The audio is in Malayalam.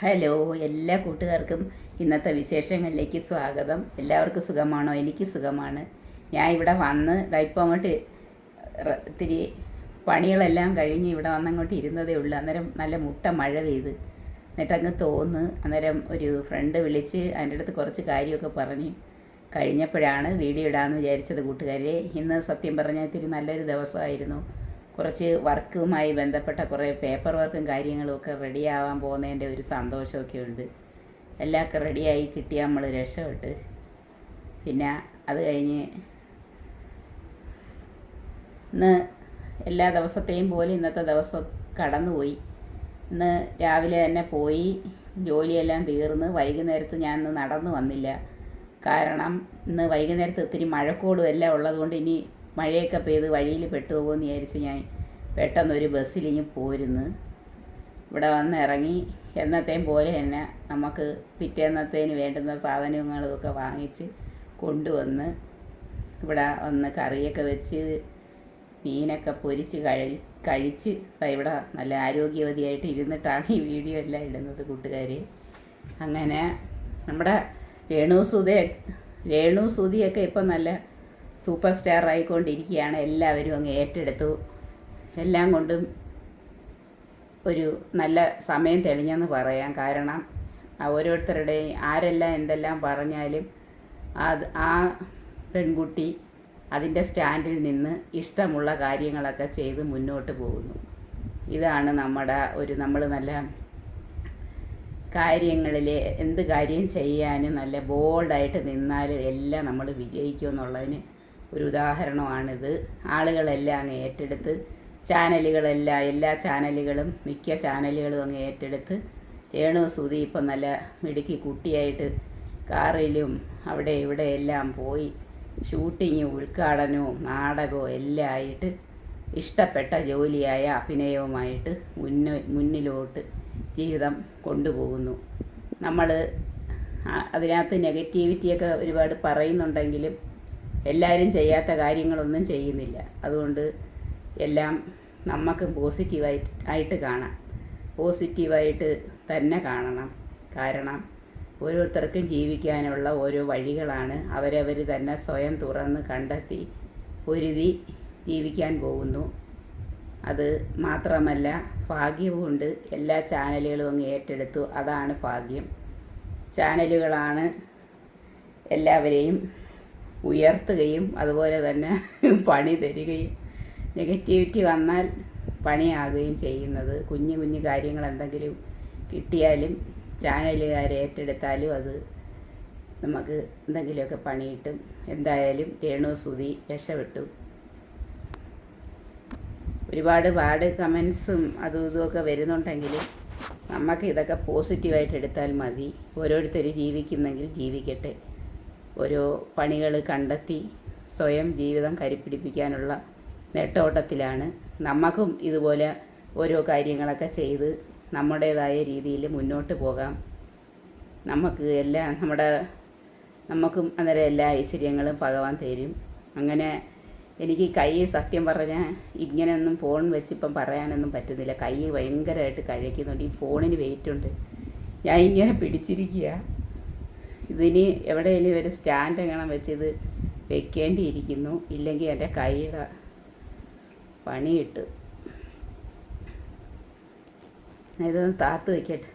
ഹലോ എല്ലാ കൂട്ടുകാർക്കും ഇന്നത്തെ വിശേഷങ്ങളിലേക്ക് സ്വാഗതം. എല്ലാവർക്കും സുഖമാണോ? എനിക്ക് സുഖമാണ്. ഞാൻ ഇവിടെ വന്ന് ദാ ഇപ്പോൾ അങ്ങോട്ട് ഇത്തിരി പണികളെല്ലാം കഴിഞ്ഞ് ഇവിടെ വന്നങ്ങോട്ട് ഇരുന്നതേ ഉള്ളൂ. അന്നേരം നല്ല മുട്ട മഴ പെയ്ത്. എന്നിട്ടങ്ങ് തോന്ന് അന്നേരം ഒരു ഫ്രണ്ട് വിളിച്ച് അതിന്റെ അടുത്ത് കുറച്ച് കാര്യമൊക്കെ പറഞ്ഞ് കഴിഞ്ഞപ്പോഴാണ് വീഡിയോ ഇടാമെന്ന് വിചാരിച്ചത് കൂട്ടുകാരെ. ഇന്ന് സത്യം പറഞ്ഞാൽ ഇത്തിരി നല്ലൊരു ദിവസമായിരുന്നു. കുറച്ച് വർക്കുമായി ബന്ധപ്പെട്ട കുറേ പേപ്പർ വർക്കും കാര്യങ്ങളും ഒക്കെ റെഡിയാവാൻ പോകുന്നതിന്റെ ഒരു സന്തോഷമൊക്കെ ഉണ്ട്. എല്ലാമൊക്കെ റെഡിയായി കിട്ടിയാൽ നമ്മൾ രക്ഷപ്പെട്ട്. പിന്നെ അത് കഴിഞ്ഞ് ഇന്ന് എല്ലാ ദിവസത്തെയും പോലെ ഇന്നത്തെ ദിവസം കടന്നുപോയി. ഇന്ന് രാവിലെ തന്നെ പോയി ജോലിയെല്ലാം തീർന്ന് വൈകുന്നേരത്ത് ഞാൻ ഇന്ന് നടന്നു വന്നില്ല. കാരണം ഇന്ന് വൈകുന്നേരത്ത് ഒത്തിരി മഴക്കോടും എല്ലാം ഉള്ളതുകൊണ്ട് ഇനി മഴയൊക്കെ പെയ്ത് വഴിയിൽ പെട്ടുപോകുമെന്ന് വിചാരിച്ച് ഞാൻ പെട്ടെന്നൊരു ബസ്സിലിങ്ങി പോരുന്നു. ഇവിടെ വന്ന് ഇറങ്ങി എന്നത്തെയും പോലെ തന്നെ നമുക്ക് പിറ്റേന്നത്തേന് വേണ്ടുന്ന സാധനങ്ങളൊക്കെ വാങ്ങിച്ച് കൊണ്ടുവന്ന് ഇവിടെ വന്ന് കറിയൊക്കെ വെച്ച് മീനൊക്കെ പൊരിച്ച് കഴി കഴിച്ച് ഇവിടെ നല്ല ആരോഗ്യവതിയായിട്ട് ഇരുന്നിട്ടാണ് ഈ വീഡിയോ എല്ലാം ഇടുന്നത് കൂട്ടുകാർ അങ്ങനെ നമ്മുടെ രേണു സുധ രേണു സുധിയൊക്കെ ഇപ്പം നല്ല സൂപ്പർ സ്റ്റാർ ആയിക്കൊണ്ടിരിക്കുകയാണ് എല്ലാവരും അങ്ങ് ഏറ്റെടുത്തു. എല്ലാം കൊണ്ടും ഒരു നല്ല സമയം തെളിഞ്ഞെന്ന് പറയാം. കാരണം ഓരോരുത്തരുടെയും ആരെല്ലാം എന്തെല്ലാം പറഞ്ഞാലും അത് ആ പെൺകുട്ടി അതിന്റെ സ്റ്റാൻഡിൽ നിന്ന് ഇഷ്ടമുള്ള കാര്യങ്ങളൊക്കെ ചെയ്ത് മുന്നോട്ട് പോകുന്നു. ഇതാണ് നമ്മുടെ ഒരു നമ്മൾ നല്ല കാര്യങ്ങളിൽ എന്ത് കാര്യം ചെയ്യാനും നല്ല ബോൾഡായിട്ട് നിന്നാൽ എല്ലാം നമ്മൾ വിജയിക്കും എന്നുള്ളതിന് ഒരു ഉദാഹരണമാണിത്. ആളുകളെല്ലാം അങ്ങ് ഏറ്റെടുത്ത് ചാനലുകളെല്ലാം എല്ലാ ചാനലുകളും മിക്ക ചാനലുകളും അങ്ങ് ഏറ്റെടുത്ത് രേണു സുധി ഇപ്പം നല്ല മിടുക്കി കുട്ടിയായിട്ട് കാറിലും അവിടെ ഇവിടെ എല്ലാം പോയി ഷൂട്ടിങ്ങും ഉദ്ഘാടനവും നാടകവും എല്ലാം ആയിട്ട് ഇഷ്ടപ്പെട്ട ജോലിയായ അഭിനയവുമായിട്ട് മുന്ന മുന്നിലോട്ട് ജീവിതം കൊണ്ടുപോകുന്നു. നമ്മൾ അതിനകത്ത് നെഗറ്റിവിറ്റിയൊക്കെ ഒരുപാട് പറയുന്നുണ്ടെങ്കിലും എല്ലാവരും ചെയ്യാത്ത കാര്യങ്ങളൊന്നും ചെയ്യുന്നില്ല. അതുകൊണ്ട് എല്ലാം നമുക്ക് പോസിറ്റീവായിട്ട് ആയിട്ട് കാണാം. പോസിറ്റീവായിട്ട് തന്നെ കാണണം. കാരണം ഓരോരുത്തർക്കും ജീവിക്കാനുള്ള ഓരോ വഴികളാണ് അവരവർ തന്നെ സ്വയം തുറന്ന് കണ്ടെത്തി പൊരുതി ജീവിക്കാൻ പോകുന്നു. അത് മാത്രമല്ല ഭാഗ്യവുമുണ്ട് എല്ലാ ചാനലുകളും അങ്ങ് ഏറ്റെടുത്തു. അതാണ് ഭാഗ്യം. ചാനലുകളാണ് എല്ലാവരെയും ഉയർത്തുകയും അതുപോലെ തന്നെ പണി തരികയും. നെഗറ്റിവിറ്റി വന്നാൽ പണിയാകുകയും ചെയ്യുന്നത്. കുഞ്ഞു കുഞ്ഞു കാര്യങ്ങൾ എന്തെങ്കിലും കിട്ടിയാലും ചാനലുകാർ ഏറ്റെടുത്താലും അത് നമുക്ക് എന്തെങ്കിലുമൊക്കെ പണിയിട്ടും എന്തായാലും രേണു സുതി രക്ഷപ്പെട്ടു. ഒരുപാട് പാട് കമൻസും അതും ഇതുമൊക്കെ വരുന്നുണ്ടെങ്കിലും നമുക്ക് ഇതൊക്കെ പോസിറ്റീവായിട്ട് എടുത്താൽ മതി. ഓരോരുത്തർ ജീവിക്കുന്നെങ്കിൽ ജീവിക്കട്ടെ. ഓരോ പണികൾ കണ്ടെത്തി സ്വയം ജീവിതം കരിപ്പിടിപ്പിക്കാനുള്ള നെട്ടോട്ടത്തിലാണ്. നമുക്കും ഇതുപോലെ ഓരോ കാര്യങ്ങളൊക്കെ ചെയ്ത് നമ്മുടേതായ രീതിയിൽ മുന്നോട്ട് പോകാം. നമുക്ക് എല്ലാം നമ്മുടെ നമുക്കും അന്നേരം എല്ലാ ഐശ്വര്യങ്ങളും ഭഗവാൻ തരും. അങ്ങനെ എനിക്ക് കൈ സത്യം പറഞ്ഞാൽ ഇങ്ങനെയൊന്നും ഫോൺ വെച്ചിപ്പം പറയാനൊന്നും പറ്റുന്നില്ല. കൈ ഭയങ്കരമായിട്ട് കഴിക്കുന്നുണ്ട് ഈ ഫോണിന് വെയിറ്റുണ്ട് ഞാൻ ഇങ്ങനെ പിടിച്ചിരിക്കുക ഇതിന് എവിടെയെങ്കിലും ഒരു സ്റ്റാൻഡ് എങ്ങനെ വെച്ചിത് വെക്കേണ്ടിയിരിക്കുന്നു. ഇല്ലെങ്കിൽ എന്റെ കൈയുടെ പണിയിട്ട് ഇതൊന്ന് താത്ത് വയ്ക്കട്ടെ